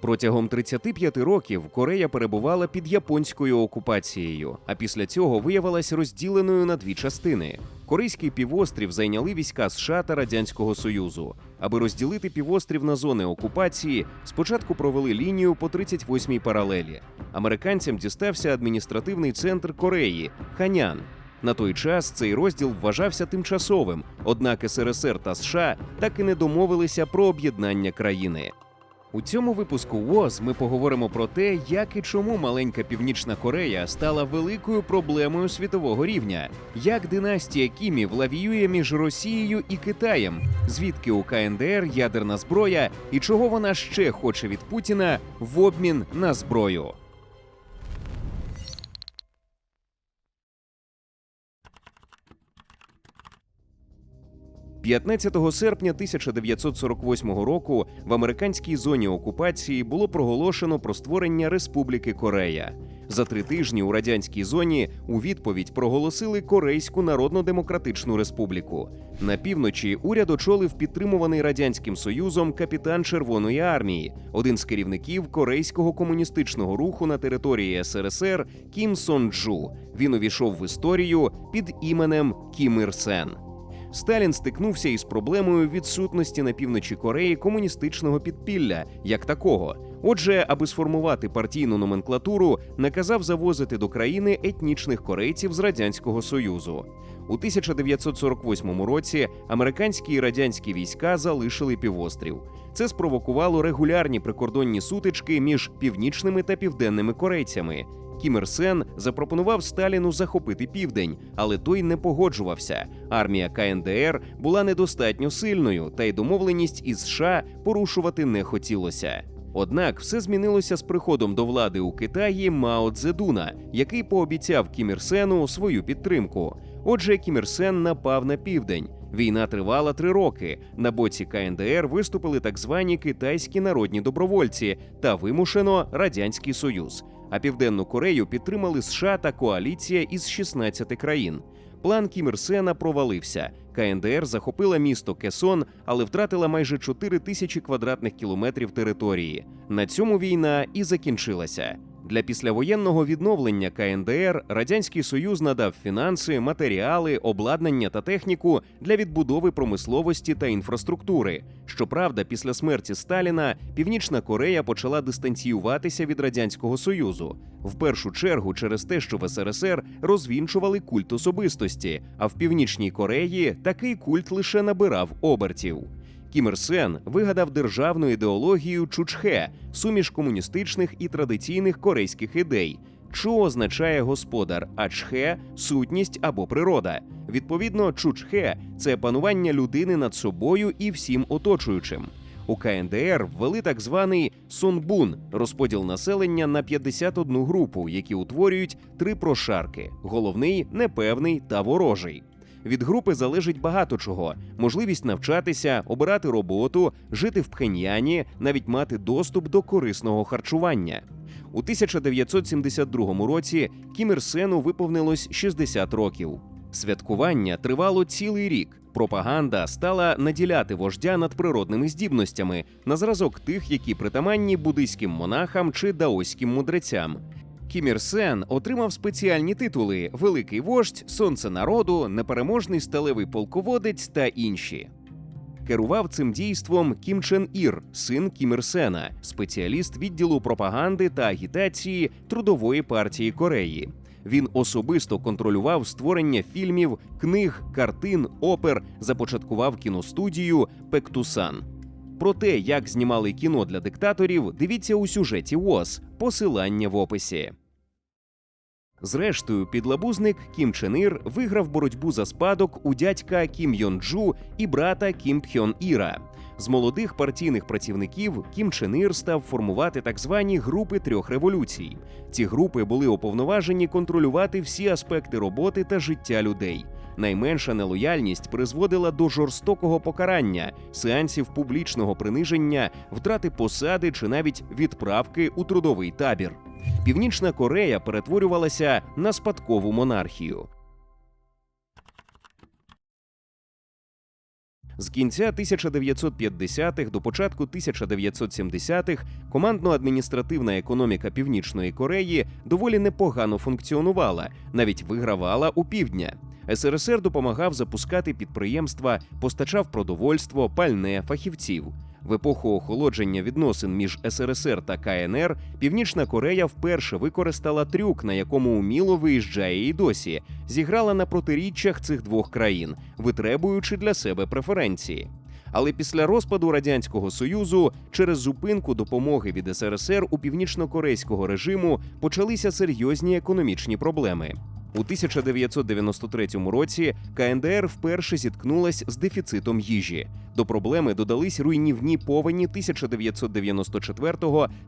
Протягом 35 років Корея перебувала під японською окупацією, а після цього виявилась розділеною на дві частини. Корейський півострів зайняли війська США та Радянського Союзу. Аби розділити півострів на зони окупації, спочатку провели лінію по 38-й паралелі. Американцям дістався адміністративний центр Кореї Ханян. На той час цей розділ вважався тимчасовим, однак СРСР та США так і не домовилися про об'єднання країни. У цьому випуску ВОЗ ми поговоримо про те, як і чому маленька Північна Корея стала великою проблемою світового рівня, як династія Кімів лавіює між Росією і Китаєм, звідки у КНДР ядерна зброя і чого вона ще хоче від Путіна в обмін на зброю. – 15 серпня 1948 року в американській зоні окупації було проголошено про створення Республіки Корея. За три тижні у радянській зоні у відповідь проголосили Корейську Народно-Демократичну Республіку. На півночі уряд очолив підтримуваний радянським союзом капітан Червоної армії, один з керівників корейського комуністичного руху на території СРСР Кім Сон Джу. Він увійшов в історію під іменем Кім Ір Сен. Сталін стикнувся із проблемою відсутності на півночі Кореї комуністичного підпілля як такого. Отже, аби сформувати партійну номенклатуру, наказав завозити до країни етнічних корейців з радянського союзу. У 1948 році американські і радянські війська залишили півострів. Це спровокувало регулярні прикордонні сутички між північними та південними корейцями. Кім Ір Сен запропонував Сталіну захопити південь, але той не погоджувався. Армія КНДР була недостатньо сильною, та й домовленість із США порушувати не хотілося. Однак все змінилося з приходом до влади у Китаї Мао Цзедуна, який пообіцяв Кім Ір Сену свою підтримку. Отже, Кім Ір Сен напав на південь. Війна тривала три роки. На боці КНДР виступили так звані китайські народні добровольці та вимушено радянський союз. А південну Корею підтримали США та коаліція із 16 країн. План Кім Ір Сена провалився. КНДР захопила місто Кесон, але втратила майже 4 тисячі квадратних кілометрів території. На цьому війна і закінчилася. Для післявоєнного відновлення КНДР Радянський Союз надав фінанси, матеріали, обладнання та техніку для відбудови промисловості та інфраструктури. Щоправда, після смерті Сталіна Північна Корея почала дистанціюватися від радянського союзу. В першу чергу через те, що в СРСР розвінчували культ особистості, а в Північній Кореї такий культ лише набирав обертів. Кім Ір Сен вигадав державну ідеологію Чучхе, суміш комуністичних і традиційних корейських ідей. Чу означає господар, а чхе сутність або природа. Відповідно, чучхе це панування людини над собою і всім оточуючим. У КНДР ввели так званий Сунбун розподіл населення на 51 групу, які утворюють три прошарки: головний, непевний та ворожий. Від групи залежить багато чого: можливість навчатися, обирати роботу, жити в Пхеньяні, навіть мати доступ до корисного харчування. У 1972 році Кім Ір Сену виповнилось 60 років. Святкування тривало цілий рік. Пропаганда стала наділяти вождя надприродними здібностями на зразок тих, які притаманні буддийським монахам чи даоським мудрецям. Кім Ір Сен отримав спеціальні титули: Великий вождь, Сонце народу, непереможний сталевий полководець та інші. Керував цим дійством Кім Чен Ір, син Кім Ір Сена, спеціаліст відділу пропаганди та агітації Трудової партії Кореї. Він особисто контролював створення фільмів, книг, картин, опер, започаткував кіностудію Пектусан. Про те, як знімали кіно для диктаторів, дивіться у сюжеті ВОЗ. Посилання в описі. Зрештою, підлабузник Кім Чен Ір виграв боротьбу за спадок у дядька Кім Йон Джу і брата Кім Пхьон Іра. З молодих партійних працівників Кім Чен Ір став формувати так звані групи трьох революцій. Ці групи були уповноважені контролювати всі аспекти роботи та життя людей. Найменша нелояльність призводила до жорстокого покарання, сеансів публічного приниження, втрати посади чи навіть відправки у трудовий табір. Північна Корея перетворювалася на спадкову монархію. З кінця 1950-х до початку 1970-х командно-адміністративна економіка Північної Кореї доволі непогано функціонувала, навіть вигравала у півдня. СРСР допомагав запускати підприємства, постачав продовольство, пальне, фахівців. В епоху охолодження відносин між СРСР та КНР Північна Корея вперше використала трюк, на якому уміло виїжджає і досі, зіграла на протиріччях цих двох країн, витребуючи для себе преференції. Але після розпаду радянського союзу через зупинку допомоги від СРСР у північно-корейського режиму почалися серйозні економічні проблеми. У 1993 році КНДР вперше зіткнулась з дефіцитом їжі. До проблеми додались руйнівні повені 1994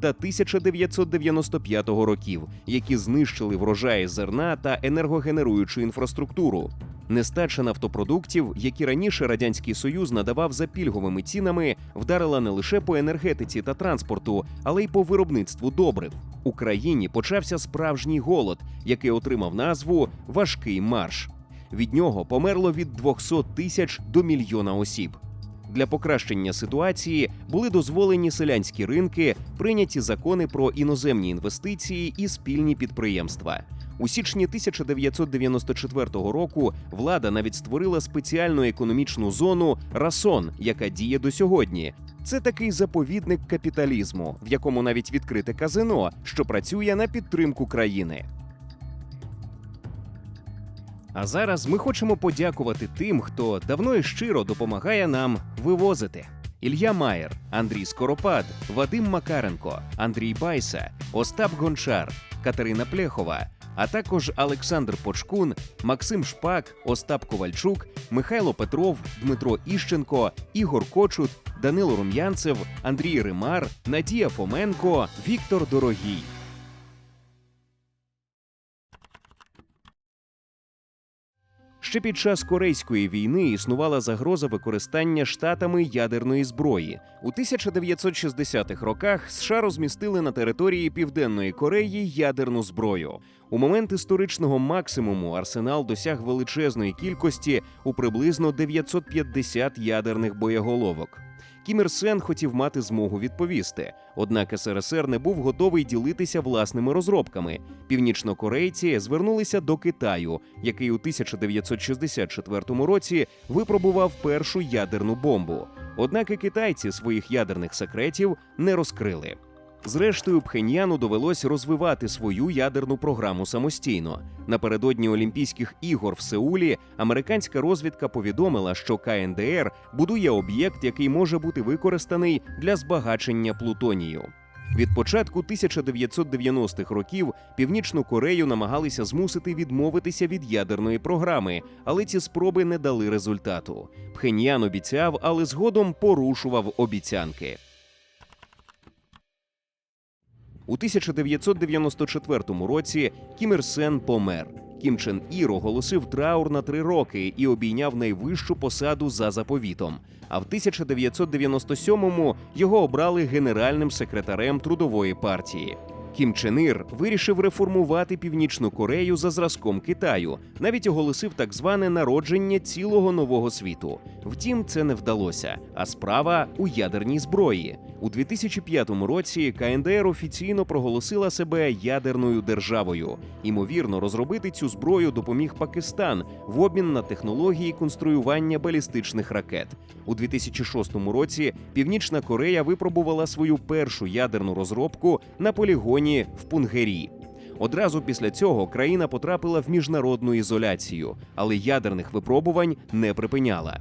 та 1995 років, які знищили врожаї зерна та енергогенеруючу інфраструктуру. Нестача нафтопродуктів, які раніше радянський союз надавав за пільговими цінами, вдарила не лише по енергетиці та транспорту, але й по виробництву добрив. У країні почався справжній голод, який отримав назву Важкий марш. Від нього померло від 200 тисяч до мільйона осіб. Для покращення ситуації були дозволені селянські ринки, прийняті закони про іноземні інвестиції і спільні підприємства. У січні 1994 року влада навіть створила спеціальну економічну зону Расон, яка діє до сьогодні. Це такий заповідник капіталізму, в якому навіть відкрите казино, що працює на підтримку країни. А зараз ми хочемо подякувати тим, хто давно і щиро допомагає нам вивозити. Ілья Маєр, Андрій Скоропад, Вадим Макаренко, Андрій Байса, Остап Гончар, Катерина Плехова, а також Олександр Почкун, Максим Шпак, Остап Ковальчук, Михайло Петров, Дмитро Іщенко, Ігор Кочут, Данило Рум'янцев, Андрій Римар, Надія Фоменко, Віктор Дорогій. Ще під час Корейської війни існувала загроза використання штатами ядерної зброї. У 1960-х роках США розмістили на території Південної Кореї ядерну зброю. У момент історичного максимуму арсенал досяг величезної кількості у приблизно 950 ядерних боєголовок. Кім Ір Сен хотів мати змогу відповісти, однак СРСР не був готовий ділитися власними розробками. Північнокорейці звернулися до Китаю, який у 1964 році випробував першу ядерну бомбу. Однак і китайці своїх ядерних секретів не розкрили. Зрештою, Пхеньяну довелось розвивати свою ядерну програму самостійно. Напередодні Олімпійських ігор в Сеулі американська розвідка повідомила, що КНДР будує об'єкт, який може бути використаний для збагачення плутонію. Від початку 1990-х років Північну Корею намагалися змусити відмовитися від ядерної програми, але ці спроби не дали результату. Пхеньян обіцяв, але згодом порушував обіцянки. У 1994 році Кім Ір Сен помер. Кім Чен Ір оголосив траур на три роки і обійняв найвищу посаду за заповітом. А в 1997-му його обрали генеральним секретарем трудової партії. Кім Чен Ір вирішив реформувати Північну Корею за зразком Китаю, навіть оголосив так зване народження цілого нового світу. Втім, це не вдалося. А справа у ядерній зброї. У 2005 році КНДР офіційно проголосила себе ядерною державою. Імовірно, розробити цю зброю допоміг Пакистан в обмін на технології конструювання балістичних ракет. У 2006 році Північна Корея випробувала свою першу ядерну розробку на полігоні в Пунгері. Одразу після цього країна потрапила в міжнародну ізоляцію, але ядерних випробувань не припиняла.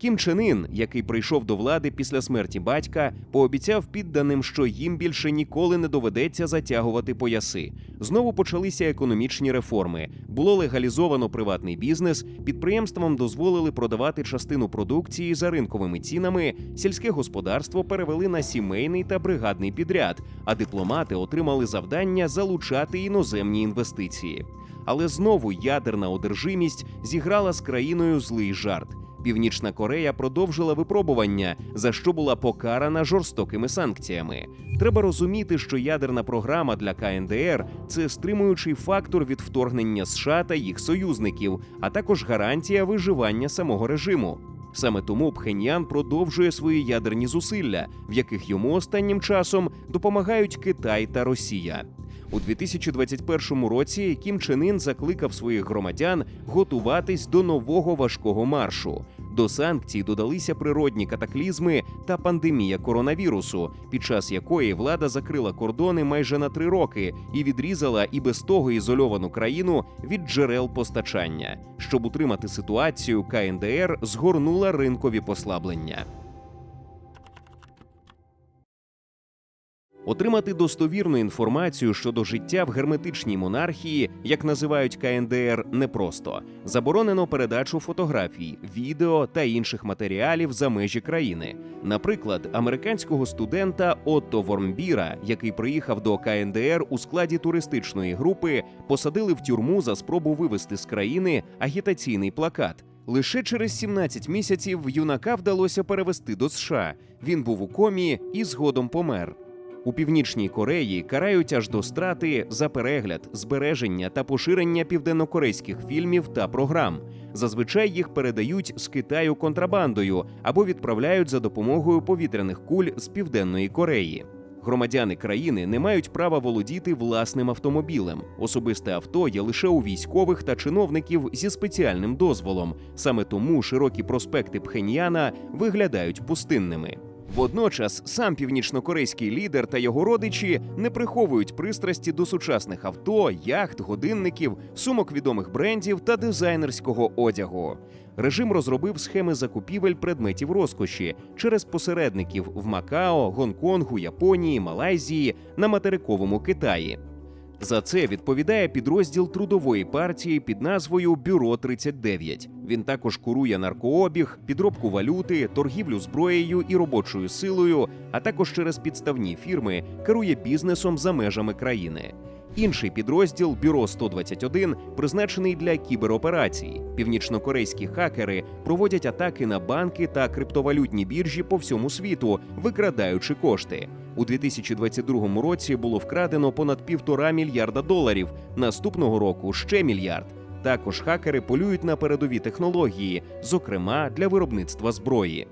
Кім Чен Ін, який прийшов до влади після смерті батька, пообіцяв підданим, що їм більше ніколи не доведеться затягувати пояси. Знову почалися економічні реформи. Було легалізовано приватний бізнес, підприємствам дозволили продавати частину продукції за ринковими цінами. Сільське господарство перевели на сімейний та бригадний підряд, а дипломати отримали завдання залучати іноземні інвестиції. Але знову ядерна одержимість зіграла з країною злий жарт. Північна Корея продовжила випробування, за що була покарана жорстокими санкціями. Треба розуміти, що ядерна програма для КНДР це стримуючий фактор від вторгнення США та їх союзників, а також гарантія виживання самого режиму. Саме тому Пхеньян продовжує свої ядерні зусилля, в яких йому останнім часом допомагають Китай та Росія. У 2021 році Кім Чен Ін закликав своїх громадян готуватись до нового важкого маршу. До санкцій додалися природні катаклізми та пандемія коронавірусу, під час якої влада закрила кордони майже на три роки і відрізала і без того ізольовану країну від джерел постачання. Щоб утримати ситуацію, КНДР згорнула ринкові послаблення. Отримати достовірну інформацію щодо життя в герметичній монархії, як називають КНДР, непросто. Заборонено передачу фотографій, відео та інших матеріалів за межі країни. Наприклад, американського студента Отто Вормбіра, який приїхав до КНДР у складі туристичної групи, посадили в тюрму за спробу вивезти з країни агітаційний плакат. Лише через 17 місяців юнака вдалося перевести до США. Він був у комі і згодом помер. У північній Кореї карають аж до страти за перегляд, збереження та поширення південнокорейських фільмів та програм. Зазвичай їх передають з Китаю контрабандою або відправляють за допомогою повітряних куль з південної Кореї. Громадяни країни не мають права володіти власним автомобілем. Особисте авто є лише у військових та чиновників зі спеціальним дозволом. Саме тому широкі проспекти Пхеньяна виглядають пустинними. Водночас сам північнокорейський лідер та його родичі не приховують пристрасті до сучасних авто, яхт, годинників, сумок відомих брендів та дизайнерського одягу. Режим розробив схеми закупівель предметів розкоші через посередників в Макао, Гонконгу, Японії, Малайзії на материковому Китаї. За це відповідає підрозділ трудової партії під назвою Бюро 39 Він також курує наркообіг, підробку валюти, торгівлю зброєю і робочою силою, а також через підставні фірми керує бізнесом за межами країни. Інший підрозділ Бюро 121 призначений для кібероперацій. Північнокорейські хакери проводять атаки на банки та криптовалютні біржі по всьому світу, викрадаючи кошти. У 2022 році було вкрадено понад півтора мільярда доларів. Наступного року ще мільярд. Також хакери полюють на передові технології, зокрема для виробництва зброї.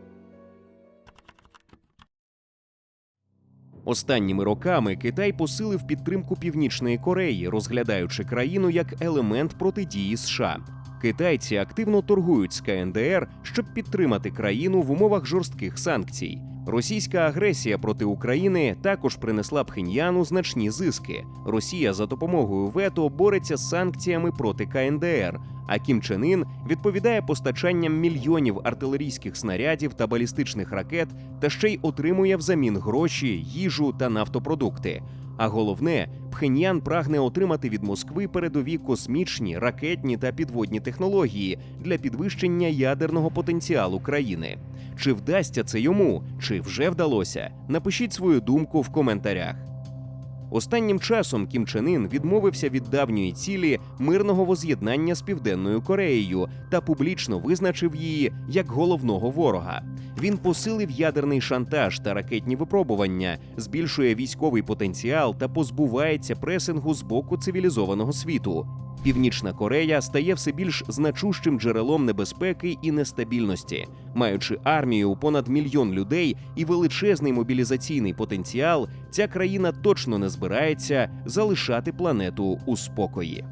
Останніми роками Китай посилив підтримку Північної Кореї, розглядаючи країну як елемент протидії США. Китайці активно торгують з КНДР, щоб підтримати країну в умовах жорстких санкцій. Російська агресія проти України також принесла Пхеньяну значні зиски. Росія за допомогою вето бореться з санкціями проти КНДР. А Кім Чен Ін відповідає постачанням мільйонів артилерійських снарядів та балістичних ракет, та ще й отримує взамін гроші, їжу та нафтопродукти. А головне, Пхеньян прагне отримати від Москви передові космічні, ракетні та підводні технології для підвищення ядерного потенціалу країни. Чи вдасться це йому, чи вже вдалося? Напишіть свою думку в коментарях. Останнім часом Кім Чен Ін відмовився від давньої цілі мирного воз'єднання з Південною Кореєю та публічно визначив її як головного ворога. Він посилив ядерний шантаж та ракетні випробування, збільшує військовий потенціал та позбувається пресингу з боку цивілізованого світу. Північна Корея стає все більш значущим джерелом небезпеки і нестабільності, маючи армію понад мільйон людей і величезний мобілізаційний потенціал, ця країна точно не збирається залишати планету у спокої.